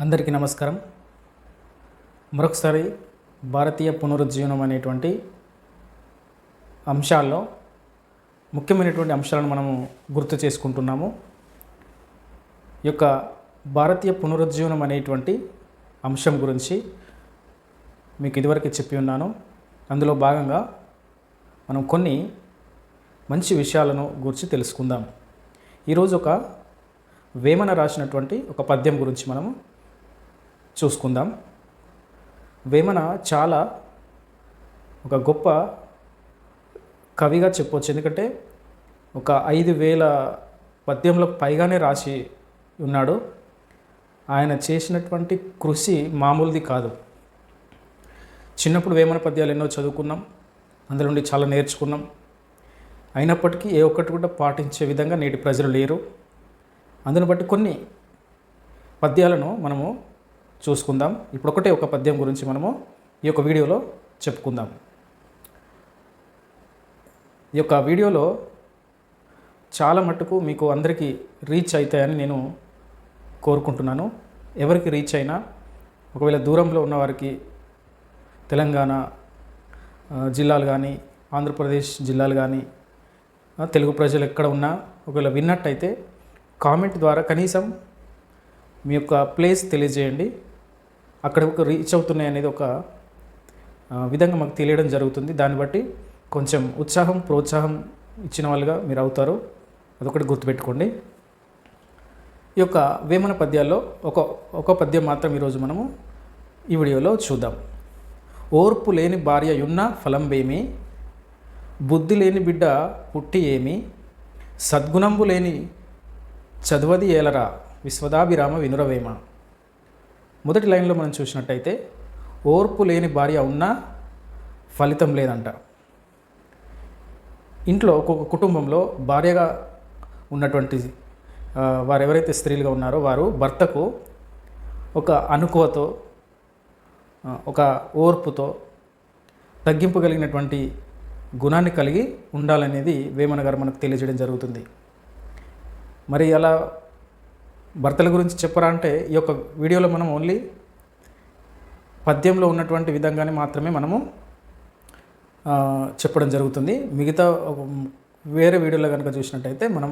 అందరికీ నమస్కారం. మరొకసారి భారతీయ పునరుజ్జీవనం అనేటువంటి అంశాల్లో ముఖ్యమైనటువంటి అంశాలను మనము గుర్తు చేసుకుంటున్నాము. ఈ యొక్క భారతీయ పునరుజ్జీవనం అనేటువంటి అంశం గురించి మీకు ఇదివరకే చెప్పి ఉన్నాను. అందులో భాగంగా మనం కొన్ని మంచి విషయాలను గురించి తెలుసుకుందాం. ఈరోజు ఒక వేమన రాసినటువంటి ఒక పద్యం గురించి మనము చూసుకుందాం. వేమన చాలా ఒక గొప్ప కవిగా చెప్పవచ్చు ఎందుకంటే ఒక ఐదు వేల పద్యంలో పైగానే రాసి ఉన్నాడు. ఆయన చేసినటువంటి కృషి మామూలుది కాదు. చిన్నప్పుడు వేమన పద్యాలు ఎన్నో చదువుకున్నాం. అందులో నుండి చాలా నేర్చుకున్నాం. అయినప్పటికీ ఏ ఒక్కటి కూడా పాటించే విధంగా నేటి ప్రజలు లేరు. అందును బట్టి కొన్ని పద్యాలను మనము చూసుకుందాం. ఇప్పుడు ఒకటే ఒక పద్యం గురించి మనము ఈ యొక్క వీడియోలో చెప్పుకుందాం. ఈ యొక్క వీడియోలో చాలా మట్టుకు మీకు అందరికీ రీచ్ అవుతాయని నేను కోరుకుంటున్నాను. ఎవరికి రీచ్ అయినా ఒకవేళ దూరంలో ఉన్న వారికి తెలంగాణ జిల్లాలు కానీ ఆంధ్రప్రదేశ్ జిల్లాలు కానీ తెలుగు ప్రజలు ఎక్కడ ఉన్నా ఒకవేళ విన్నట్టయితే కామెంట్ ద్వారా కనీసం మీ యొక్క ప్లేస్ తెలియజేయండి. అక్కడ ఒక రీచ్ అవుతున్నాయి అనేది ఒక విధంగా మాకు తెలియడం జరుగుతుంది. దాన్ని బట్టి కొంచెం ఉత్సాహం ప్రోత్సాహం ఇచ్చిన వాళ్ళుగా మీరు అవుతారు. అదొకటి గుర్తుపెట్టుకోండి. ఈ యొక్క వేమన పద్యాల్లో ఒక ఒక పద్యం మాత్రం ఈరోజు మనము ఈ వీడియోలో చూద్దాం. ఓర్పు లేని భార్య యున్న ఫలంబేమి బుద్ధి లేని బిడ్డ పుట్టి ఏమి సద్గుణంబు లేని చదువది ఏలరా విశ్వదాభిరామ వినురవేమ. మొదటి లైన్లో మనం చూసినట్టయితే ఓర్పు లేని భార్య ఉన్నా ఫలితం లేదంట. ఇంట్లో ఒక్కొక్క కుటుంబంలో భార్యగా ఉన్నటువంటి వారు ఎవరైతే స్త్రీలుగా ఉన్నారో వారు భర్తకు ఒక అనుకువతో ఒక ఓర్పుతో తగ్గింపు కలిగినటువంటి గుణాన్ని కలిగి ఉండాలనేది వేమన గారు మనకు తెలియజేయడం జరుగుతుంది. మరి అలా భర్తల గురించి చెప్పరా అంటే ఈ యొక్క వీడియోలో మనం ఓన్లీ పద్యంలో ఉన్నటువంటి విధంగానే మాత్రమే మనము చెప్పడం జరుగుతుంది. మిగతా ఒక వేరే వీడియోలో కనుక చూసినట్టయితే మనం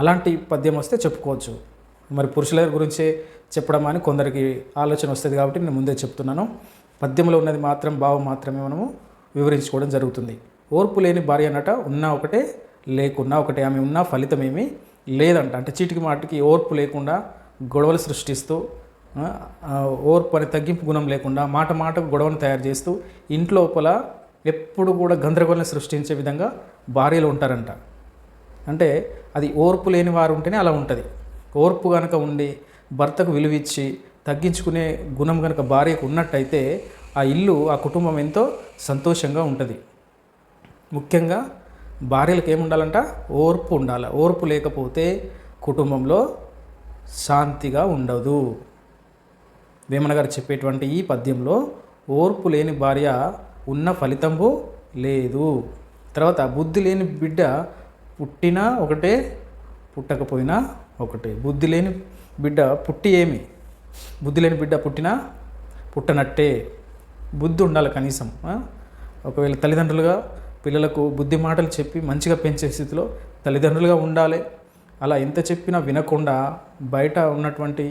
అలాంటి పద్యం వస్తే చెప్పుకోవచ్చు. మరి పురుషుల గురించే చెప్పడం అని కొందరికి ఆలోచన వస్తుంది కాబట్టి నేను ముందే చెప్తున్నాను. పద్యంలో ఉన్నది మాత్రం భావం మాత్రమే మనము వివరించుకోవడం జరుగుతుంది. ఓర్పు లేని భార్య అన్నట ఉన్నా ఒకటే లేకున్నా ఒకటే ఆమె ఉన్నా ఫలితమేమి లేదంట. అంటే చీటికి మాటికి ఓర్పు లేకుండా గొడవలు సృష్టిస్తూ ఓర్పు అనే తగ్గింపు గుణం లేకుండా మాట మాటకు గొడవను తయారు చేస్తూ ఇంట్లోపల ఎప్పుడు కూడా గందరగోళం సృష్టించే విధంగా భార్యలు ఉంటారంట. అంటే అది ఓర్పు లేని వారు ఉంటేనే అలా ఉంటుంది. ఓర్పు కనుక ఉండి భర్తకు విలువిచ్చి తగ్గించుకునే గుణం కనుక భార్యకు ఉన్నట్టయితే ఆ ఇల్లు ఆ కుటుంబం ఎంతో సంతోషంగా ఉంటుంది. ముఖ్యంగా భార్యలకు ఏముండాలంట ఓర్పు ఉండాలి. ఓర్పు లేకపోతే కుటుంబంలో శాంతిగా ఉండదు. వేమన గారు చెప్పేటువంటి ఈ పద్యంలో ఓర్పు లేని భార్య ఉన్న ఫలితంబు లేదు. తర్వాత బుద్ధి లేని బిడ్డ పుట్టినా ఒకటే పుట్టకపోయినా ఒకటే. బుద్ధి లేని బిడ్డ పుట్టి ఏమి? బుద్ధి లేని బిడ్డ పుట్టినా పుట్టనట్టే. బుద్ధి ఉండాలి కనీసం ఒకవేళ తల్లిదండ్రులుగా పిల్లలకు బుద్ధి మాటలు చెప్పి మంచిగా పెంచే స్థితిలో తల్లిదండ్రులుగా ఉండాలి. అలా ఎంత చెప్పినా వినకుండా బయట ఉన్నటువంటి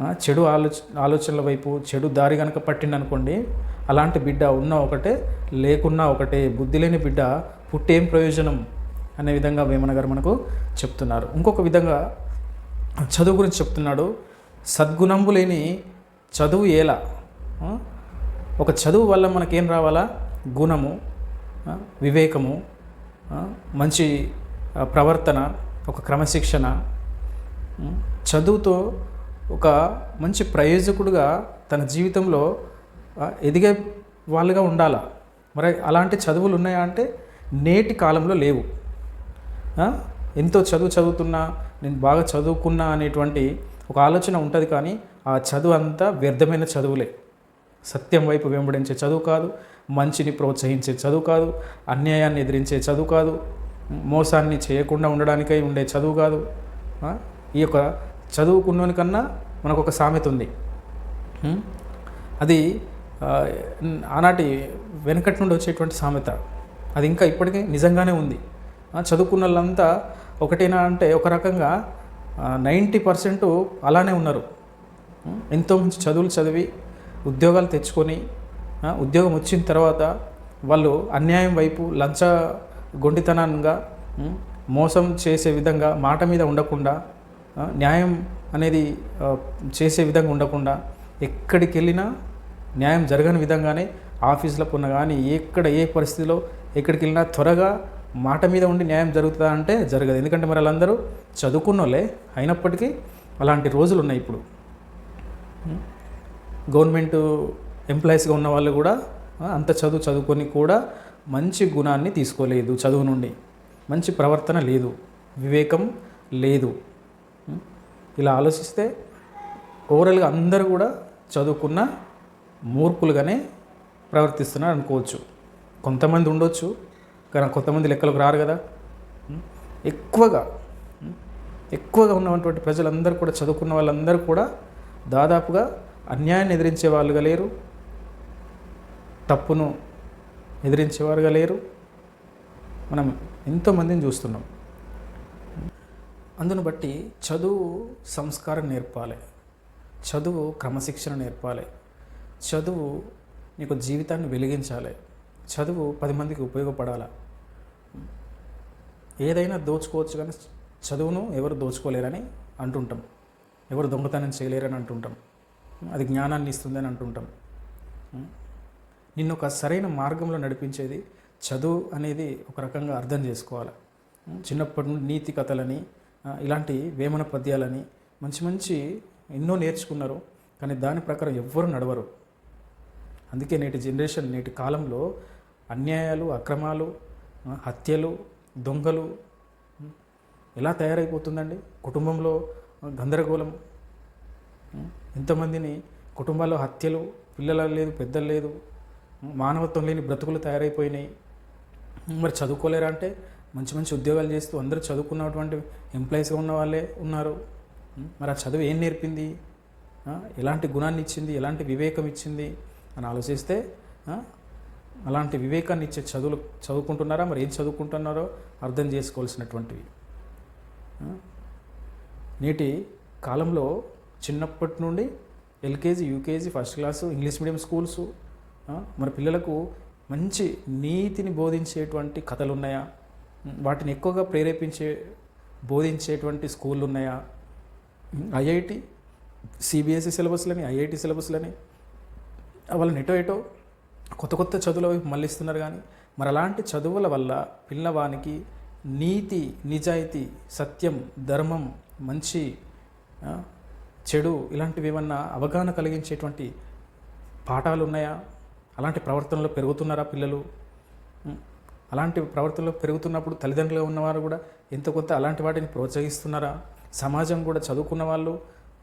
చెడు ఆలోచ ఆలోచనల వైపు చెడు దారి కనుక పట్టిండనుకోండి అలాంటి బిడ్డ ఉన్న ఒకటే లేకున్నా ఒకటే బుద్ధి లేని బిడ్డ పుట్టేం ప్రయోజనం అనే విధంగా వేమన గారు మనకు చెప్తున్నారు. ఇంకొక విధంగా చదువు గురించి చెప్తున్నాడు. సద్గుణంబు లేని చదువు ఎలా ఒక చదువు వల్ల మనకేం రావాలా? గుణము. వివేకము మంచి ప్రవర్తన ఒక క్రమశిక్షణ చదువుతో ఒక మంచి ప్రయోజకుడుగా తన జీవితంలో ఎదిగే వాళ్ళుగా ఉండాలా. మరి అలాంటి చదువులు ఉన్నాయా అంటే నేటి కాలంలో లేవు. ఎంతో చదువు చదువుతున్నా నేను బాగా చదువుకున్నా అనేటువంటి ఒక ఆలోచన ఉంటుంది కానీ ఆ చదువు అంతా వ్యర్థమైన చదువులే. సత్యం వైపు వెంబడించే చదువు కాదు. మంచిని ప్రోత్సహించే చదువు కాదు అన్యాయాన్ని ఎదిరించే చదువు కాదు మోసాన్ని చేయకుండా ఉండడానికై ఉండే చదువు కాదు. ఈ యొక్క చదువుకున్నోని కన్నా మనకు ఒక సామెత ఉంది. అది ఆనాటి వెనకటి నుండి వచ్చేటువంటి సామెత. అది ఇంకా ఇప్పటికీ నిజంగానే ఉంది. చదువుకున్న వాళ్ళంతా ఒకటేనా అంటే ఒక రకంగా నైంటీ పర్సెంట్ అలానే ఉన్నారు. ఎంతో మంచి చదువులు చదివి ఉద్యోగాలు తెచ్చుకొని ఉద్యోగం వచ్చిన తర్వాత వాళ్ళు అన్యాయం వైపు లంచ గొండితనంగా మోసం చేసే విధంగా మాట మీద ఉండకుండా న్యాయం అనేది చేసే విధంగా ఉండకుండా ఎక్కడికి వెళ్ళినా న్యాయం జరగని విధంగానే ఆఫీసులకు ఉన్న కానీ ఎక్కడ ఏ పరిస్థితిలో ఎక్కడికి వెళ్ళినా త్వరగా మాట మీద ఉండి న్యాయం జరుగుతుందా అంటే జరగదు. ఎందుకంటే మరి వాళ్ళందరూ చదువుకున్న వాళ్ళే అయినప్పటికీ అలాంటి రోజులు ఉన్నాయి ఇప్పుడు. గవర్నమెంటు ఎంప్లాయీస్గా ఉన్న వాళ్ళు కూడా అంత చదువు చదువుకొని కూడా మంచి గుణాన్ని తీసుకోలేదు చదువు నుండి. మంచి ప్రవర్తన లేదు. వివేకం లేదు. ఇలా ఆలోచిస్తే ఓవరాల్గా అందరూ కూడా చదువుకున్న మూర్ఖులుగానే ప్రవర్తిస్తున్నారు అనుకోవచ్చు. కొంతమంది ఉండొచ్చు కానీ కొంతమంది లెక్కలకు రారు కదా. ఎక్కువగా ఎక్కువగా ఉన్నటువంటి ప్రజలందరూ కూడా చదువుకున్న వాళ్ళందరూ కూడా దాదాపుగా అన్యాయాన్ని ఎదిరించే వాళ్ళుగా లేరు. తప్పును ఎదిరించేవారుగా లేరు. మనం ఎంతోమందిని చూస్తున్నాం. అందును బట్టి చదువు సంస్కారం నేర్పాలి. చదువు క్రమశిక్షణ నేర్పాలి. చదువు నీకు జీవితాన్ని వెలిగించాలి. చదువు పది మందికి ఉపయోగపడాలి? ఏదైనా దోచుకోవచ్చు కానీ చదువును ఎవరు దోచుకోలేరని అంటుంటాం. ఎవరు దొంగతనం చేయలేరని అంటుంటాం. అది జ్ఞానాన్ని ఇస్తుందని అంటుంటాం. నిన్ను ఒక సరైన మార్గంలో నడిపించేది చదువు అనేది ఒక రకంగా అర్థం చేసుకోవాలి. చిన్నప్పటి నుండి నీతి కథలని ఇలాంటి వేమన పద్యాలని మంచి మంచి ఎన్నో నేర్చుకున్నారు కానీ దాని ప్రకారం ఎవ్వరు నడవరు. అందుకే నేటి జనరేషన్ నేటి కాలంలో అన్యాయాలు అక్రమాలు హత్యలు దొంగలు ఎలా తయారైపోతుందండి? కుటుంబంలో గందరగోళం. ఎంతమందిని కుటుంబాల్లో హత్యలు పిల్లలు లేదు పెద్దలు లేదు మానవత్వం లేని బ్రతుకులు తయారైపోయినాయి. మరి చదువుకోలేరా అంటే మంచి మంచి ఉద్యోగాలు చేస్తూ అందరూ చదువుకున్నటువంటి ఎంప్లాయీస్గా ఉన్న వాళ్ళే ఉన్నారు. మరి ఆ చదువు ఏం నేర్పింది? ఎలాంటి గుణాన్ని ఇచ్చింది? ఎలాంటి వివేకం ఇచ్చింది? అని ఆలోచిస్తే అలాంటి వివేకాన్ని ఇచ్చే చదువులు చదువుకుంటున్నారా? మరి ఏం చదువుకుంటున్నారో అర్థం చేసుకోవాల్సినటువంటివి. నేటి కాలంలో చిన్నప్పటి నుండి LKG UKG first class English medium schools మన పిల్లలకు మంచి నీతిని బోధించేటువంటి కథలు ఉన్నాయా వాటిని ఎక్కువగా ప్రేరేపించే బోధించేటువంటి స్కూళ్ళు ఉన్నాయా ఐఐటి సిబిఎస్ఈ సిలబస్లని ఐఐటి సిలబస్లని వాళ్ళని ఎటో ఎటో కొత్త కొత్త చదువుల వైపు మళ్ళిస్తున్నారు కానీ మరి అలాంటి చదువుల వల్ల పిల్లవానికి నీతి నిజాయితీ సత్యం ధర్మం మంచి చెడు ఇలాంటివి ఏమన్నా అవగాహన కలిగించేటువంటి పాఠాలు ఉన్నాయా అలాంటి ప్రవర్తనలో పెరుగుతున్నారా పిల్లలు? అలాంటి ప్రవర్తనలో పెరుగుతున్నప్పుడు తల్లిదండ్రులు ఉన్నవారు కూడా ఎంత కొంత అలాంటి వాటిని ప్రోత్సహిస్తున్నారా? సమాజం కూడా చదువుకున్న వాళ్ళు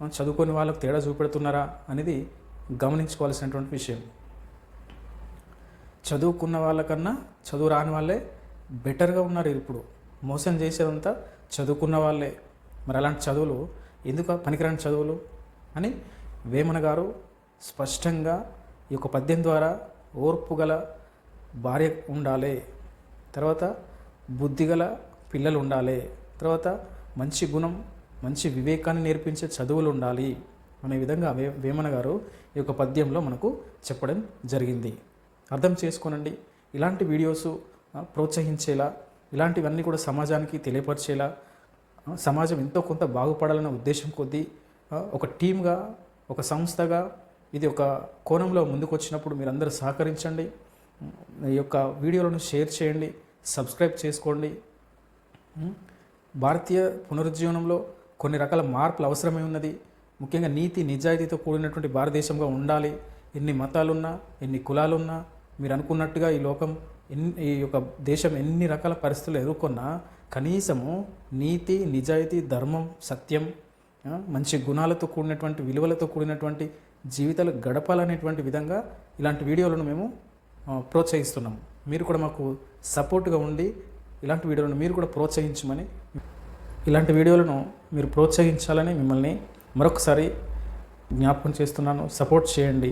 చదువుకుని వాళ్ళకు తేడా చూపెడుతున్నారా అనేది గమనించుకోవాల్సినటువంటి విషయం. చదువుకున్న వాళ్ళకన్నా చదువు రాని వాళ్ళే బెటర్గా ఉన్నారు ఇప్పుడు. మోసం చేసేదంతా చదువుకున్న వాళ్ళే. మరి అలాంటి చదువులు ఎందుకు పనికిరాని చదువులు అని వేమన గారు స్పష్టంగా ఈ యొక్క పద్యం ద్వారా ఓర్పు గల భార్య ఉండాలి. తర్వాత బుద్ధిగల పిల్లలు ఉండాలి. తర్వాత మంచి గుణం మంచి వివేకాన్ని నేర్పించే చదువులు ఉండాలి అనే విధంగా వే వేమన గారు ఈ యొక్క పద్యంలో మనకు చెప్పడం జరిగింది. అర్థం చేసుకోనండి. ఇలాంటి వీడియోస్ ప్రోత్సహించేలా ఇలాంటివన్నీ కూడా సమాజానికి తెలియపరిచేలా సమాజం ఎంతో కొంత బాగుపడాలన్న ఉద్దేశం కొద్దీ ఒక టీమ్గా ఒక సంస్థగా ఇది ఒక కోణంలో ముందుకు వచ్చినప్పుడు మీరందరూ సహకరించండి. ఈ యొక్క వీడియోలను షేర్ చేయండి సబ్స్క్రైబ్ చేసుకోండి. భారతీయ పునరుజ్జీవనంలో కొన్ని రకాల మార్పులు అవసరమై ఉన్నది. ముఖ్యంగా నీతి నిజాయితీతో కూడినటువంటి భారతదేశంగా ఉండాలి. ఎన్ని మతాలున్నా ఎన్ని కులాలున్నా మీరు అనుకున్నట్టుగా ఈ లోకం ఎన్ని ఈ యొక్క దేశం ఎన్ని రకాల పరిస్థితులు ఎదుర్కొన్నా కనీసము నీతి నిజాయితీ ధర్మం సత్యం మంచి గుణాలతో కూడినటువంటి విలువలతో కూడినటువంటి జీవితాలు గడపాలనేటువంటి విధంగా ఇలాంటి వీడియోలను మేము ప్రోత్సహిస్తున్నాం. మీరు కూడా మాకు సపోర్ట్గా ఉండి ఇలాంటి వీడియోలను మీరు కూడా ప్రోత్సహించమని ఇలాంటి వీడియోలను మీరు ప్రోత్సహించాలని మిమ్మల్ని మరొకసారి జ్ఞాపకం చేస్తున్నాను. సపోర్ట్ చేయండి.